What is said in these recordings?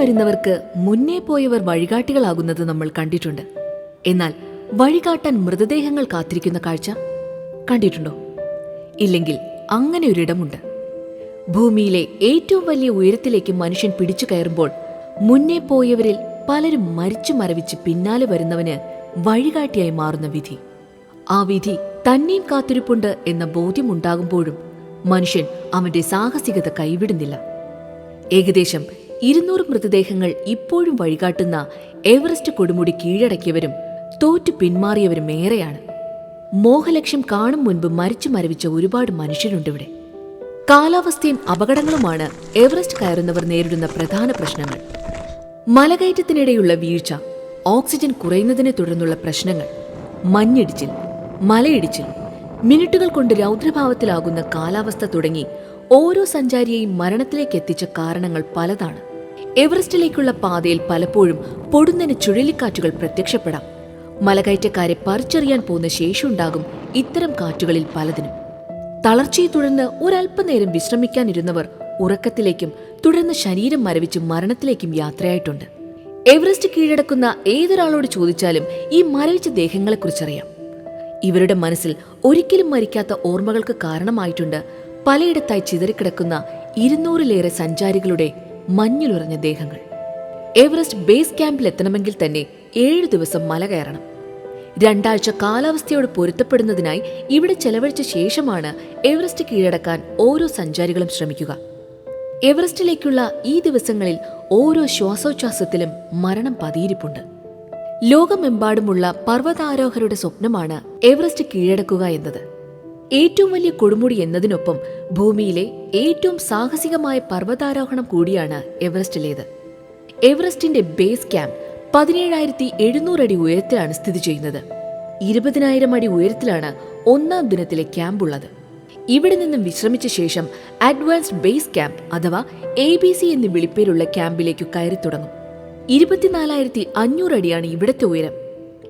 വരുന്നവർക്ക് മുന്നേ പോയവർ വഴികാട്ടികളാകുന്നത് നമ്മൾ കണ്ടിട്ടുണ്ട്. എന്നാൽ വഴികാട്ടാൻ മൃതദേഹങ്ങൾ കാത്തിരിക്കുന്ന കാഴ്ച കണ്ടിട്ടുണ്ടോ? ഇല്ലെങ്കിൽ അങ്ങനെ ഒരിടമുണ്ട്. ഭൂമിയിലെ ഏറ്റവും വലിയ ഉയരത്തിലേക്ക് മനുഷ്യൻ പിടിച്ചു കയറുമ്പോൾ മുന്നേ പോയവരിൽ പലരും മരിച്ചു മരവിച്ച് പിന്നാലെ വരുന്നവന് വഴികാട്ടിയായി മാറുന്ന വിധി. ആ വിധി തന്നെയും കാത്തിരിപ്പുണ്ട് എന്ന ബോധ്യമുണ്ടാകുമ്പോഴും മനുഷ്യൻ അവന്റെ സാഹസികത കൈവിടുന്നില്ല. ഏകദേശം ഇരുന്നൂറ് മൃതദേഹങ്ങൾ ഇപ്പോഴും വഴികാട്ടുന്ന എവറസ്റ്റ് കൊടുമുടി കീഴടക്കിയവരും തോറ്റു പിന്മാറിയവരും ഏറെയാണ്. മോഹലക്ഷ്യം കാണും മുൻപ് മരിച്ചു മരവിച്ച ഒരുപാട് മനുഷ്യരുണ്ട് ഇവിടെ കാലാവസ്ഥയും അപകടങ്ങളുമാണ് എവറസ്റ്റ് കയറുന്നവർ നേരിടുന്ന പ്രധാന പ്രശ്നങ്ങൾ. മലകയറ്റത്തിനിടെയുള്ള വീഴ്ച ഓക്സിജൻ കുറയുന്നതിനെ തുടർന്നുള്ള പ്രശ്നങ്ങൾ മഞ്ഞിടിച്ചിൽ മലയിടിച്ചിൽ മിനിറ്റുകൾ കൊണ്ട് രൗദ്രഭാവത്തിലാകുന്ന കാലാവസ്ഥ തുടങ്ങി ഓരോ സഞ്ചാരിയെയും മരണത്തിലേക്ക് എത്തിച്ച കാരണങ്ങൾ പലതാണ്. എവറസ്റ്റിലേക്കുള്ള പാതയിൽ പലപ്പോഴും പൊടുന്നനെ ചുഴലിക്കാറ്റുകൾ പ്രത്യക്ഷപ്പെടാം. മലകയറ്റക്കാരെ പറിച്ചെറിയാൻ പോകുന്ന ശേഷിയുണ്ടാകും ഇത്തരം കാറ്റുകളിൽ പലതിനും. തളർച്ചയെ തുടർന്ന് ഒരല്പനേരം വിശ്രമിക്കാനിരുന്നവർ ഉറക്കത്തിലേക്കും തുടർന്ന് ശരീരം മരവിച്ച് മരണത്തിലേക്കും യാത്രയായിട്ടുണ്ട്. എവറസ്റ്റ് കീഴടക്കുന്ന ഏതൊരാളോട് ചോദിച്ചാലും ഈ മരവിച്ച ദേഹങ്ങളെക്കുറിച്ചറിയാം. ഇവരുടെ മനസ്സിൽ ഒരിക്കലും മരിക്കാത്ത ഓർമ്മകൾക്ക് കാരണമായിട്ടുണ്ട് പലയിടത്തായി ചിതറിക്കിടക്കുന്ന ഇരുന്നൂറിലേറെ സഞ്ചാരികളുടെ മഞ്ഞുലുറഞ്ഞ ദേഹങ്ങൾ. എവറസ്റ്റ് ബേസ് ക്യാമ്പിൽ എത്തണമെങ്കിൽ തന്നെ ഏഴു ദിവസം മല കയറണം. രണ്ടാഴ്ച കാലാവസ്ഥയോട് പൊരുത്തപ്പെടുന്നതിനായി ഇവിടെ ചെലവഴിച്ച ശേഷമാണ് എവറസ്റ്റ് കീഴടക്കാൻ ഓരോ സഞ്ചാരികളും ശ്രമിക്കുക. എവറസ്റ്റിലേക്കുള്ള ഈ ദിവസങ്ങളിൽ ഓരോ ശ്വാസോച്ഛ്വാസത്തിലും മരണം പതിയിരിപ്പുണ്ട്. ലോകമെമ്പാടുമുള്ള പർവതാരോഹരുടെ സ്വപ്നമാണ് എവറസ്റ്റ് കീഴടക്കുക എന്നത്. ഏറ്റവും വലിയ കൊടുമുടി എന്നതിനൊപ്പം ഭൂമിയിലെ ഏറ്റവും സാഹസികമായ പർവതാരോഹണം കൂടിയാണ് എവറസ്റ്റിലേത്. എവറസ്റ്റിന്റെ ബേസ് ക്യാമ്പ് പതിനേഴായിരത്തി എഴുന്നൂറ് അടി ഉയരത്തിലാണ് സ്ഥിതി ചെയ്യുന്നത്. ഇരുപതിനായിരം അടി ഉയരത്തിലാണ് ഒന്നാം ദിനത്തിലെ ക്യാമ്പ് ഉള്ളത് ഇവിടെ നിന്നും വിശ്രമിച്ച ശേഷം അഡ്വാൻസ്ഡ് ബേസ് ക്യാമ്പ് അഥവാ എ ബി സി എന്ന് വിളിപ്പേരുള്ള ക്യാമ്പിലേക്ക് കയറി തുടങ്ങും. ഇരുപത്തിനാലായിരത്തി അഞ്ഞൂറ് അടിയാണ് ഇവിടുത്തെ ഉയരം.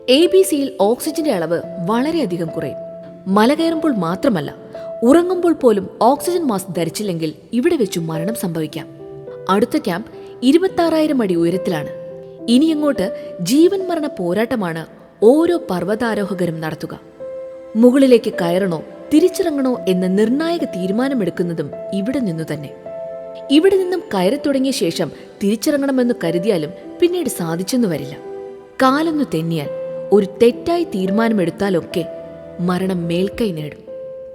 എ ബി സിയിൽ ഓക്സിജന്റെ അളവ് വളരെയധികം കുറയും. മല കയറുമ്പോൾ മാത്രമല്ല ഉറങ്ങുമ്പോൾ പോലും ഓക്സിജൻ മാസ്ക് ധരിച്ചില്ലെങ്കിൽ ഇവിടെ വെച്ചു മരണം സംഭവിക്കാം. അടുത്ത ക്യാമ്പ് ഇരുപത്താറായിരം അടി ഉയരത്തിലാണ്. ഇനിയങ്ങോട്ട് ജീവൻ മരണ പോരാട്ടമാണ് ഓരോ പർവതാരോഹകരും നടത്തുക. മുകളിലേക്ക് കയറണോ തിരിച്ചിറങ്ങണോ എന്ന നിർണായക തീരുമാനമെടുക്കുന്നതും ഇവിടെ നിന്നു തന്നെ. ഇവിടെ നിന്നും കയറി തുടങ്ങിയ ശേഷം തിരിച്ചിറങ്ങണമെന്ന് കരുതിയാലും പിന്നീട് സാധിച്ചെന്നു വരില്ല. കാലൊന്നു തെന്നിയാൽ ഒരു തെറ്റായി തീരുമാനമെടുത്താലൊക്കെ മരണം മേൽക്കൈ നേടും.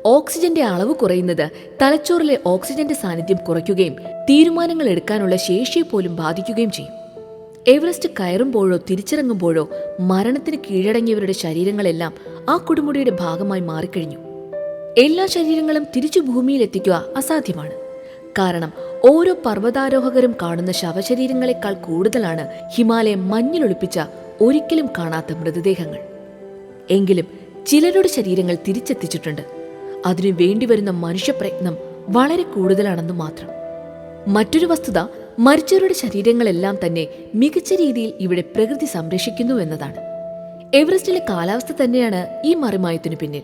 ഓക്സിജന്റെ അളവ് കുറയുന്നത് തലച്ചോറിലെ ഓക്സിജന്റെ സാന്നിധ്യം കുറയ്ക്കുകയും തീരുമാനങ്ങൾ എടുക്കാനുള്ള ശേഷിയെ പോലും ബാധിക്കുകയും ചെയ്യും. എവറസ്റ്റ് കയറുമ്പോഴോ തിരിച്ചിറങ്ങുമ്പോഴോ മരണത്തിന് കീഴടങ്ങിയവരുടെ ശരീരങ്ങളെല്ലാം ആ കൊടുമുടിയുടെ ഭാഗമായി മാറിക്കഴിഞ്ഞു. എല്ലാ ശരീരങ്ങളും തിരിച്ചു ഭൂമിയിലെത്തിക്കുക അസാധ്യമാണ്. കാരണം ഓരോ പർവതാരോഹകരും കാണുന്ന ശവശരീരങ്ങളെക്കാൾ കൂടുതലാണ് ഹിമാലയം മഞ്ഞിലൊളിപ്പിച്ച ഒരിക്കലും കാണാത്ത മൃതദേഹങ്ങൾ. എങ്കിലും ചിലരുടെ ശരീരങ്ങൾ തിരിച്ചെത്തിച്ചിട്ടുണ്ട്. അതിനു വേണ്ടിവരുന്ന മനുഷ്യപ്രയത്നം വളരെ കൂടുതലാണെന്ന് മാത്രം. മറ്റൊരു വസ്തുത മരിച്ചവരുടെ ശരീരങ്ങളെല്ലാം തന്നെ മികച്ച രീതിയിൽ ഇവിടെ പ്രകൃതി സംരക്ഷിക്കുന്നു എന്നതാണ്. എവറസ്റ്റിലെ കാലാവസ്ഥ തന്നെയാണ് ഈ മറിമായത്തിനു പിന്നിൽ.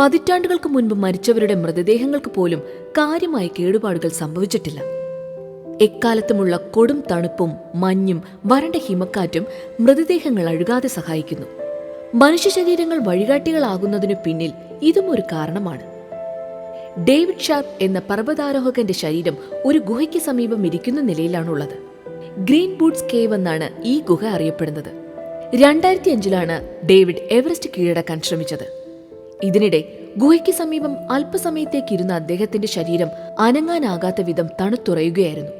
പതിറ്റാണ്ടുകൾക്ക് മുൻപ് മരിച്ചവരുടെ മൃതദേഹങ്ങൾക്ക് പോലും കാര്യമായ കേടുപാടുകൾ സംഭവിച്ചിട്ടില്ല. എക്കാലത്തുമുള്ള കൊടും തണുപ്പും മഞ്ഞും വരണ്ട ഹിമക്കാറ്റും മൃതദേഹങ്ങൾ അഴുകാതെ സഹായിക്കുന്നു. മനുഷ്യ ശരീരങ്ങൾ വഴികാട്ടികളാകുന്നതിനു പിന്നിൽ ഇതും ഒരു കാരണമാണ്. ഡേവിഡ് ഷാർപ്പ് എന്ന പർവതാരോഹകന്റെ ശരീരം ഒരു ഗുഹയ്ക്ക് സമീപം ഇരിക്കുന്ന നിലയിലാണുള്ളത്. ഗ്രീൻ ബൂട്ട്സ് കേവ് എന്നാണ് ഈ ഗുഹ അറിയപ്പെടുന്നത്. രണ്ടായിരത്തി അഞ്ചിലാണ് ഡേവിഡ് എവറസ്റ്റ് കീഴടക്കാൻ ശ്രമിച്ചത്. ഇതിനിടെ ഗുഹയ്ക്ക് സമീപം അല്പസമയത്തേക്ക് ഇരുന്ന അദ്ദേഹത്തിന്റെ ശരീരം അനങ്ങാനാകാത്ത വിധം തണുത്തുറയുകയായിരുന്നു.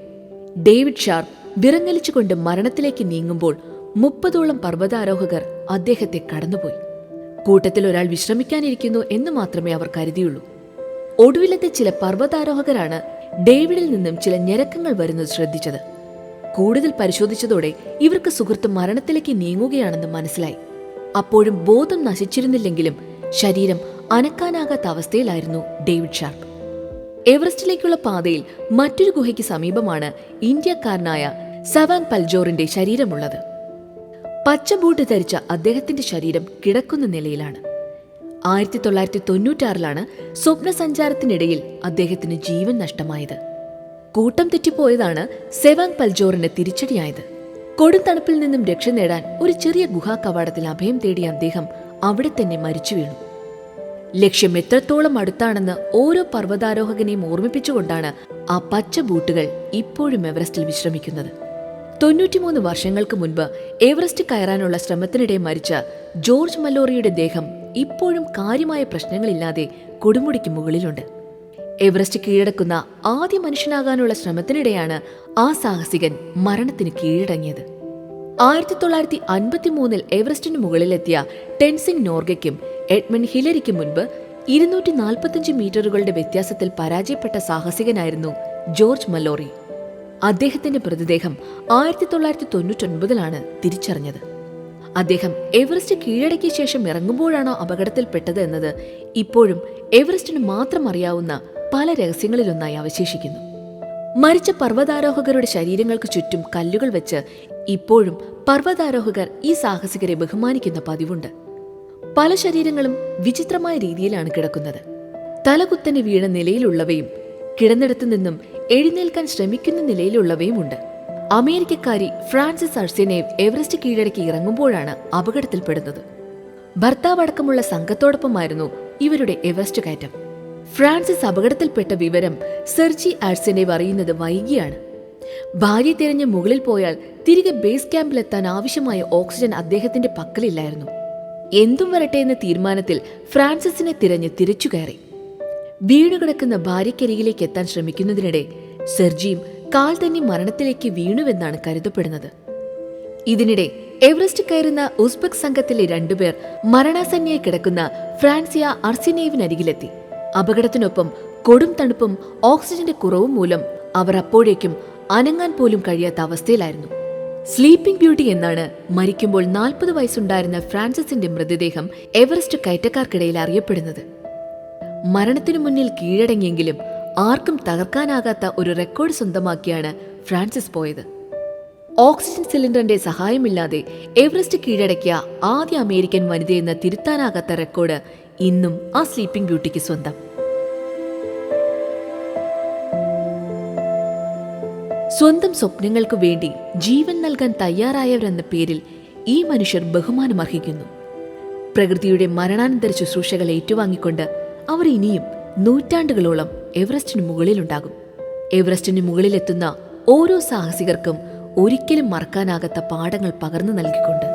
ഡേവിഡ് ഷാർപ്പ് വിറങ്ങലിച്ചുകൊണ്ട് മരണത്തിലേക്ക് നീങ്ങുമ്പോൾ മുപ്പതോളം പർവതാരോഹകർ അദ്ദേഹത്തെ കടന്നുപോയി. കൂട്ടത്തിൽ ഒരാൾ വിശ്രമിക്കാനിരിക്കുന്നു എന്ന് മാത്രമേ അവർ കരുതിയുള്ളൂ. ഒടുവിലത്തെ ചില പർവതാരോഹകരാണ് ഡേവിഡിൽ നിന്നും ചില ഞരക്കങ്ങൾ വരുന്നത് ശ്രദ്ധിച്ചത്. കൂടുതൽ പരിശോധിച്ചതോടെ ഇവർക്ക് സുഹൃത്ത് മരണത്തിലേക്ക് നീങ്ങുകയാണെന്ന് മനസ്സിലായി. അപ്പോഴും ബോധം നശിച്ചിരുന്നില്ലെങ്കിലും ശരീരം അനക്കാനാകാത്ത അവസ്ഥയിലായിരുന്നു ഡേവിഡ് ഷാർപ്പ് എവറസ്റ്റിലേക്കുള്ള പാതയിൽ മറ്റൊരു ഗുഹയ്ക്ക് സമീപമാണ് ഇന്ത്യക്കാരനായ സവാൻ പൽജോറിന്റെ ശരീരമുള്ളത്. പച്ച ബൂട്ട് ധരിച്ച അദ്ദേഹത്തിന്റെ ശരീരം കിടക്കുന്ന നിലയിലാണ്. ആയിരത്തി തൊള്ളായിരത്തി തൊണ്ണൂറ്റാറിലാണ് സ്വപ്ന സഞ്ചാരത്തിനിടയിൽ അദ്ദേഹത്തിന് ജീവൻ നഷ്ടമായത്. കൂട്ടം തെറ്റിപ്പോയതാണ് സെവാങ് പൽജോറിന് തിരിച്ചടിയായത്. കൊടും തണുപ്പിൽ നിന്നും രക്ഷ നേടാൻ ഒരു ചെറിയ ഗുഹാ കവാടത്തിൽ അഭയം തേടിയ അദ്ദേഹം അവിടെ തന്നെ മരിച്ചു വീണു. ലക്ഷ്യം എത്രത്തോളം അടുത്താണെന്ന് ഓരോ പർവതാരോഹകനെയും ഓർമ്മിപ്പിച്ചുകൊണ്ടാണ് ആ പച്ച ബൂട്ടുകൾ ഇപ്പോഴും എവറസ്റ്റിൽ വിശ്രമിക്കുന്നത്. തൊണ്ണൂറ്റിമൂന്ന് വർഷങ്ങൾക്ക് മുൻപ് എവറസ്റ്റ് കയറാനുള്ള ശ്രമത്തിനിടെ മരിച്ച ജോർജ് മല്ലോറിയുടെ ദേഹം ഇപ്പോഴും കാര്യമായ പ്രശ്നങ്ങളില്ലാതെ കൊടുമുടിക്ക് മുകളിലുണ്ട്. എവറസ്റ്റ് കീഴടക്കുന്ന ആദ്യ മനുഷ്യനാകാനുള്ള ശ്രമത്തിനിടെയാണ് ആ സാഹസികൻ മരണത്തിന് കീഴടങ്ങിയത്. ആയിരത്തി തൊള്ളായിരത്തി അൻപത്തി മൂന്നിൽ എവറസ്റ്റിന് മുകളിലെത്തിയ ടെൻസിംഗ് നോർഗയ്ക്കും എഡ്മൺ ഹിലരിക്കും മുൻപ് ഇരുന്നൂറ്റി നാൽപ്പത്തഞ്ച് മീറ്ററുകളുടെ വ്യത്യാസത്തിൽ പരാജയപ്പെട്ട സാഹസികനായിരുന്നു ജോർജ് മല്ലോറി. അദ്ദേഹത്തിന്റെ മൃതദേഹം ആയിരത്തി തൊള്ളായിരത്തി തൊണ്ണൂറ്റൊൻപതിലാണ് തിരിച്ചറിഞ്ഞത്. അദ്ദേഹം എവറസ്റ്റ് കീഴടക്കിയ ശേഷം ഇറങ്ങുമ്പോഴാണോ അപകടത്തിൽപ്പെട്ടത് എന്നത് ഇപ്പോഴും എവറസ്റ്റിന് മാത്രം അറിയാവുന്ന പല രഹസ്യങ്ങളിലൊന്നായി അവശേഷിക്കുന്നു. മരിച്ച പർവതാരോഹകരുടെ ശരീരങ്ങൾക്ക് ചുറ്റും കല്ലുകൾ വെച്ച് ഇപ്പോഴും പർവതാരോഹകർ ഈ സാഹസികരെ ബഹുമാനിക്കുന്ന പതിവുണ്ട്. പല ശരീരങ്ങളും വിചിത്രമായ രീതിയിലാണ് കിടക്കുന്നത്. തലകുത്തനെ വീണ നിലയിലുള്ളവയും കിടന്നിടത്തു നിന്നും എഴുന്നേൽക്കാൻ ശ്രമിക്കുന്ന നിലയിലുള്ളവയുമുണ്ട്. അമേരിക്കക്കാരി ഫ്രാൻസിസ് അർസിനേവ് എവറസ്റ്റ് കീഴടക്കി ഇറങ്ങുമ്പോഴാണ് അപകടത്തിൽപ്പെടുന്നത്. ഭർത്താവ് അടക്കമുള്ള സംഘത്തോടൊപ്പമായിരുന്നു ഇവരുടെ എവറസ്റ്റ് കയറ്റം. ഫ്രാൻസിസ് അപകടത്തിൽപ്പെട്ട വിവരം സെർജി ആർസിനേവ് അറിയുന്നത് വൈകിയാണ്. ഭാര്യ തിരഞ്ഞ് മുകളിൽ പോയാൽ തിരികെ ബേസ് ക്യാമ്പിലെത്താൻ ആവശ്യമായ ഓക്സിജൻ അദ്ദേഹത്തിന്റെ പക്കലില്ലായിരുന്നു. എന്തും വരട്ടെ എന്ന തീരുമാനത്തിൽ ഫ്രാൻസിസിനെ തിരഞ്ഞ് തിരിച്ചു കയറി വീണുകിടക്കുന്ന ഭാര്യക്കരികിലേക്ക് എത്താൻ ശ്രമിക്കുന്നതിനിടെ സെർജിയും കാൽ തന്നെ മരണത്തിലേക്ക് വീണുവെന്നാണ് കരുതപ്പെടുന്നത്. ഇതിനിടെ എവറസ്റ്റ് കയറുന്ന ഉസ്ബെക് സംഘത്തിലെ രണ്ടുപേർ മരണാസന്നയായി കിടക്കുന്ന ഫ്രാൻസിയ അർസിനേവിനരികിലെത്തി. അപകടത്തിനൊപ്പം കൊടും തണുപ്പും ഓക്സിജന്റെ കുറവും മൂലം അവർ അപ്പോഴേക്കും അനങ്ങാൻ പോലും കഴിയാത്ത അവസ്ഥയിലായിരുന്നു. സ്ലീപ്പിംഗ് ബ്യൂട്ടി എന്നാണ് മരിക്കുമ്പോൾ നാൽപ്പത് വയസ്സുണ്ടായിരുന്ന ഫ്രാൻസിസിന്റെ മൃതദേഹം എവറസ്റ്റ് കയറ്റക്കാർക്കിടയിൽ അറിയപ്പെടുന്നത്. മരണത്തിനു മുന്നിൽ കീഴടങ്ങിയെങ്കിലും ആർക്കും തകർക്കാനാകാത്ത ഒരു റെക്കോർഡ് സ്വന്തമാക്കിയാണ് ഫ്രാൻസിസ് പോയത്. ഓക്സിജൻ സിലിണ്ടറിന്റെ സഹായമില്ലാതെ എവറസ്റ്റ് കീഴടക്കിയ ആദ്യ അമേരിക്കൻ വനിതയെന്ന തിരുത്താനാകാത്ത റെക്കോർഡ് ഇന്നും ആ സ്ലീപ്പിംഗ് ബ്യൂട്ടിക്ക് സ്വന്തം. സ്വന്തം സ്വപ്നങ്ങൾക്കു വേണ്ടി ജീവൻ നൽകാൻ തയ്യാറായവരെന്ന പേരിൽ ഈ മനുഷ്യർ ബഹുമാനം അർഹിക്കുന്നു പ്രകൃതിയുടെ മരണാനന്തര ശുശ്രൂഷകൾ ഏറ്റുവാങ്ങിക്കൊണ്ട് അവർ ഇനിയും നൂറ്റാണ്ടുകളോളം എവറസ്റ്റിന് മുകളിലുണ്ടാകും എവറസ്റ്റിന് മുകളിലെത്തുന്ന ഓരോ സാഹസികർക്കും ഒരിക്കലും മറക്കാനാകാത്ത പാഠങ്ങൾ പകർന്നു നൽകിക്കൊണ്ട്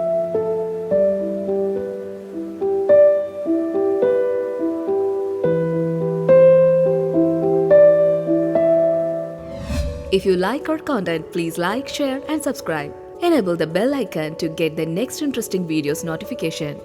If you like our content, please like, share, and subscribe. Enable the bell icon to get the next interesting videos notification.